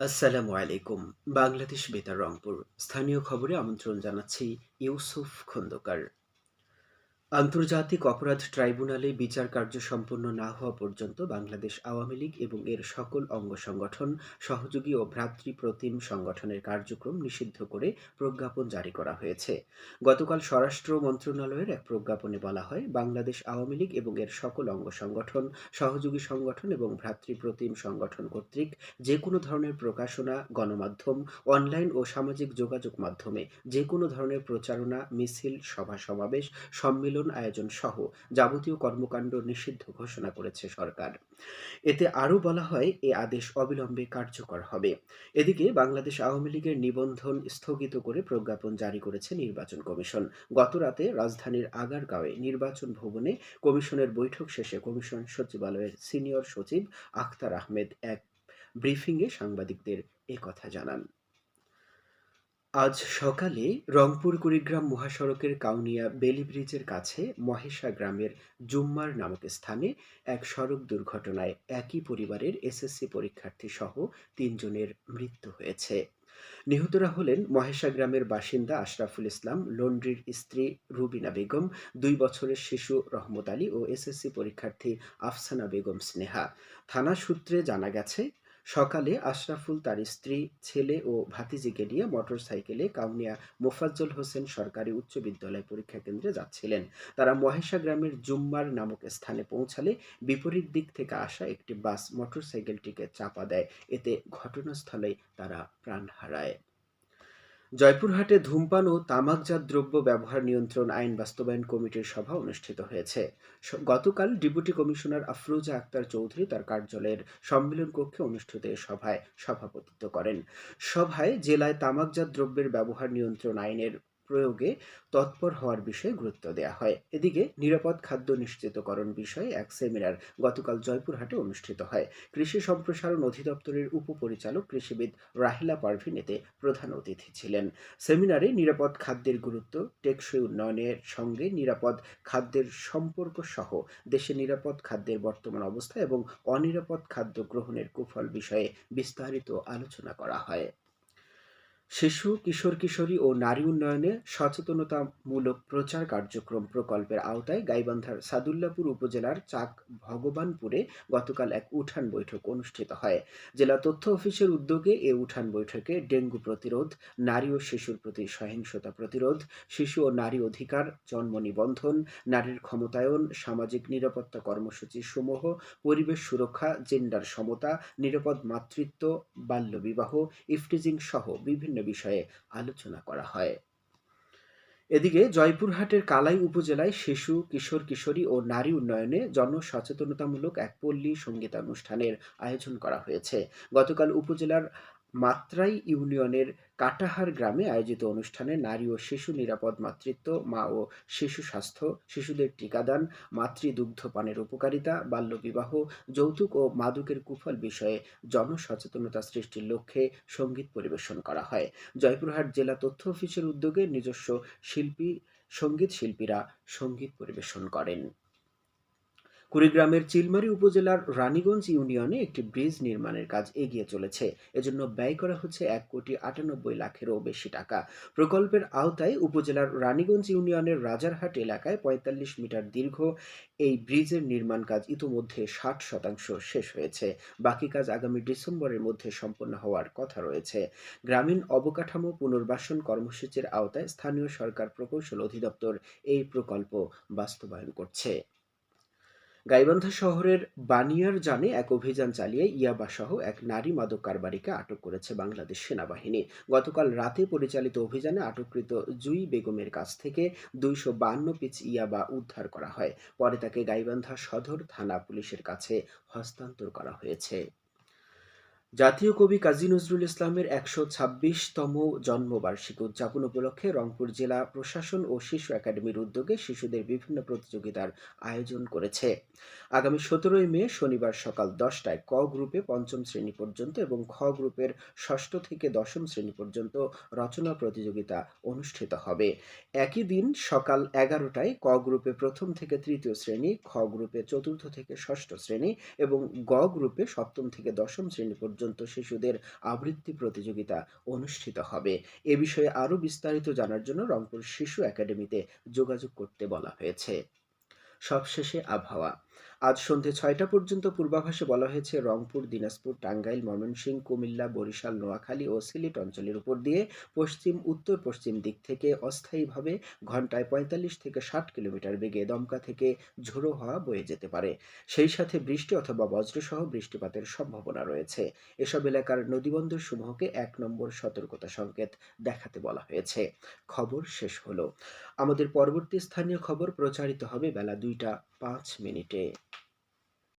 আসসালামু আলাইকুম। বাংলাদেশ বেতার রংপুর। স্থানীয় খবরে আমন্ত্রণ জানাচ্ছি ইউসুফ খন্দকার। আন্তর্জাতিক অপরাধ ট্রাইব্যুনালে বিচার কার্য সম্পন্ন না হওয়া পর্যন্ত বাংলাদেশ আওয়ামী লীগ এবং এর সকল অঙ্গ সংগঠন, সহযোগী ও ভ্রাতৃপ্রতিম সংগঠনের কার্যক্রম নিষিদ্ধ করে প্রজ্ঞাপন জারি করা হয়েছে। গতকাল স্বরাষ্ট্র মন্ত্রণালয়ের এক প্রজ্ঞাপনে বলা হয়, বাংলাদেশ আওয়ামী লীগ এবং এর সকল অঙ্গ সংগঠন, সহযোগী সংগঠন এবং ভ্রাতৃপ্রতিম সংগঠন কর্তৃক যে কোনো ধরনের প্রকাশনা, গণমাধ্যম, অনলাইন ও সামাজিক যোগাযোগ মাধ্যমে যে কোনো ধরনের প্রচারণা, মিছিল সভা সমাবেশ সম্মেলন আয়োজন সহ যাবতীয় কর্মকাণ্ড নিষিদ্ধ ঘোষণা করেছে সরকার। এতে আরও বলা হয়, এ আদেশ অবিলম্বে কার্যকর হবে। এদিকে বাংলাদেশ আওয়ামী লীগের নিবন্ধন স্থগিত করে প্রজ্ঞাপন জারি করেছে নির্বাচন কমিশন। গতরাতে রাজধানীর আগারগাঁওয়ে নির্বাচন ভবনে কমিশনের বৈঠক শেষে কমিশন সচিবালয়ের সিনিয়র সচিব আখতার আহমেদ এক ব্রিফিংয়ে সাংবাদিকদের একথা জানান। আজ সকালে রংপুর কুড়িগ্রাম মহাসড়কের কাউনিয়া বেলি ব্রিজের কাছে মহেশা গ্রামের জুম্মার নামক স্থানে এক সড়ক দুর্ঘটনায় একই পরিবারের এসএসসি পরীক্ষার্থী সহ তিনজনের মৃত্যু হয়েছে। নিহতরা হলেন মহেশা গ্রামের বাসিন্দা আশরাফুল ইসলাম, লন্ড্রির স্ত্রী রুবিনা বেগম, দুই বছরের শিশু রহমত আলী ও এসএসসি পরীক্ষার্থী আফসানা বেগম স্নেহা। থানা সূত্রে জানা গেছে সকালে আশরাফুল তার স্ত্রী, ছেলে ও ভাতিজিকে নিয়ে মোটরসাইকেলে কাউনিয়া মোফাজ্জল হোসেন সরকারি উচ্চ বিদ্যালয় পরীক্ষা কেন্দ্রে যাচ্ছিলেন। তারা মহেশা গ্রামের জুম্মার নামক স্থানে পৌঁছালে বিপরীত দিক থেকে আসা একটি বাস মোটরসাইকেলটিকে চাপা দেয়। এতে ঘটনাস্থলে তারা প্রাণ হারায়। জয়পুরহাটে ধূমপান ও তামাকজাত দ্রব্য ব্যবহার নিয়ন্ত্রণ আইন বাস্তবায়ন কমিটির সভা অনুষ্ঠিত হয়েছে। গতকাল ডেপুটি কমিশনার আফরোজা আক্তার চৌধুরী তার কার্যালয়ের সম্মেলন কক্ষে অনুষ্ঠিত সভায় সভাপতিত্ব করেন। সভায় জেলায় তামাকজাত দ্রব্যের ব্যবহার নিয়ন্ত্রণ আইনের প্রয়োগে তৎপর হওয়ার বিষয়ে গুরুত্ব দেওয়া হয়। এদিকে নিরাপদ খাদ্য নিশ্চিতকরণ বিষয়ে এক সেমিনার গতকাল জয়পুরহাটে অনুষ্ঠিত হয়। কৃষি সম্প্রসারণ অধিদপ্তরের উপপরিচালক কৃষিবিদ রাহিলা পারভিন এতে প্রধান অতিথি ছিলেন। সেমিনারে নিরাপদ খাদ্যের গুরুত্ব, টেকসই উন্নয়নের সঙ্গে নিরাপদ খাদ্যের সম্পর্ক সহ দেশে নিরাপদ খাদ্যের বর্তমান অবস্থা এবং অনিরাপদ খাদ্য গ্রহণের কুফল বিষয়ে বিস্তারিত আলোচনা করা হয়। শিশু, কিশোর, কিশোরী ও নারী উন্নয়নে সচেতনতামূলক প্রচার কার্যক্রম প্রকল্পের আওতায় গাইবান্ধার সাদুল্লাপুর উপজেলার চাক ভগবানপুরে গতকাল এক উঠান বৈঠক অনুষ্ঠিত হয়। জেলা তথ্য অফিসের উদ্যোগে এ উঠান বৈঠকে ডেঙ্গু প্রতিরোধ, নারী ও শিশুর প্রতি সহিংসতা প্রতিরোধ, শিশু ও নারী অধিকার, জন্ম নিবন্ধন, নারীর ক্ষমতায়ন, সামাজিক নিরাপত্তা কর্মসূচি সমূহ, পরিবেশ সুরক্ষা, জেন্ডার সমতা, নিরাপদ মাতৃত্ব, বাল্যবিবাহ, ইফটিজিং সহ বিভিন্ন বিষয়ে আলোচনা করা হয়। এদিকে জয়পুরহাটের কালাই উপজেলায় শিশু, কিশোর, কিশোরী ও নারী উন্নয়নে জনসচেতনতামূলক এক পল্লী সঙ্গীতানুষ্ঠানের আয়োজন করা হয়েছে। গতকাল উপজেলার মাত্রাই ইউনিয়নের কাটাহার গ্রামে আয়োজিত অনুষ্ঠানে নারী ও শিশু নিরাপদ মাতৃত্ব, মা ও শিশু স্বাস্থ্য, শিশুদের টিকাদান, মাতৃদুগ্ধ পানের উপকারিতা, বাল্যবিবাহ, যৌতুক ও মাদকের কুফল বিষয়ে জনসচেতনতা সৃষ্টির লক্ষ্যে সংগীত পরিবেশন করা হয়। জয়পুরহাট জেলা তথ্য অফিসের উদ্যোগে নিজস্ব শিল্পী, সংগীত শিল্পীরা সংগীত পরিবেশন করেন। কুড়িগ্রামের চিলমারি উপজেলার রানীগঞ্জ ইউনিয়নে একটি ব্রিজ নির্মাণের কাজ এগিয়ে চলেছে। এজন্য ব্যয় করা হচ্ছে এক কোটি আটানব্বই লাখেরও বেশি টাকা। প্রকল্পের আওতায় উপজেলার রানীগঞ্জ ইউনিয়নের রাজারহাট এলাকায় পঁয়তাল্লিশ মিটার দীর্ঘ এই ব্রিজের নির্মাণ কাজ ইতোমধ্যে ষাট শতাংশ শেষ হয়েছে। বাকি কাজ আগামী ডিসেম্বরের মধ্যে সম্পন্ন হওয়ার কথা রয়েছে। গ্রামীণ অবকাঠামো পুনর্বাসন কর্মসূচির আওতায় স্থানীয় সরকার প্রকৌশল অধিদপ্তর এই প্রকল্প বাস্তবায়ন করছে। গাইবান্ধা শহরের বানিয়ার জানে এক অভিযান চালিয়ে ইয়াবাসহ এক নারী মাদক কারবারিকে আটক করেছে বাংলাদেশ সেনাবাহিনী। গতকাল রাতে পরিচালিত অভিযানে আটককৃত জুই বেগমের কাছ থেকে দুইশো বান্ন পিচ ইয়াবা উদ্ধার করা হয়। পরে তাকে গাইবান্ধা সদর থানা পুলিশের কাছে হস্তান্তর করা হয়েছে। জাতীয় কবি কাজী নজরুল ইসলামের একশো ছাব্বিশতম জন্মবার্ষিকী উদযাপন উপলক্ষে রংপুর জেলা প্রশাসন ও শিশু একাডেমির উদ্যোগে শিশুদের বিভিন্ন প্রতিযোগিতার আয়োজন করেছে। আগামী সতেরোই মে, শনিবার সকাল দশটায় ক গ্রুপে পঞ্চম শ্রেণি পর্যন্ত এবং খ গ্রুপের ষষ্ঠ থেকে দশম শ্রেণি পর্যন্ত রচনা প্রতিযোগিতা অনুষ্ঠিত হবে। একই দিন সকাল এগারোটায় ক গ্রুপে প্রথম থেকে তৃতীয় শ্রেণি, খ গ্রুপে চতুর্থ থেকে ষষ্ঠ শ্রেণি এবং গ গ্রুপে সপ্তম থেকে দশম শ্রেণি পর্যন্ত পর্যন্ত শিশুদের আবৃত্তি প্রতিযোগিতা অনুষ্ঠিত হবে। এ বিষয়ে আরও বিস্তারিত জানার জন্য রংপুর শিশু একাডেমিতে যোগাযোগ করতে বলা হয়েছে। সবশেষে আবহাওয়া। আজ সন্ধে ছয়টা পর্যন্ত পূর্বাভাসে বলা হয়েছে, রংপুর, দিনাজপুর, টাঙ্গাইল, ময়মনসিংহ, কুমিল্লা, বরিশাল, নোয়াখালী ও সিলেট অঞ্চলের উপর দিয়ে পশ্চিম, উত্তর, পশ্চিম দিক থেকে অস্থায়ীভাবে ঘন্টায় পঁয়তাল্লিশ থেকে ষাট কিলোমিটার বেগে দমকা থেকে ঝোড়ো হওয়া বয়ে যেতে পারে। সেই সাথে বৃষ্টি অথবা বজ্রসহ বৃষ্টিপাতের সম্ভাবনা রয়েছে। এসব এলাকার নদীবন্দর সমূহকে এক নম্বর সতর্কতা সংকেত দেখাতে বলা হয়েছে। খবর শেষ হলো। আমাদের পরবর্তী স্থানীয় খবর প্রচারিত হবে বেলা দুইটা। পাঁচ মিনিটে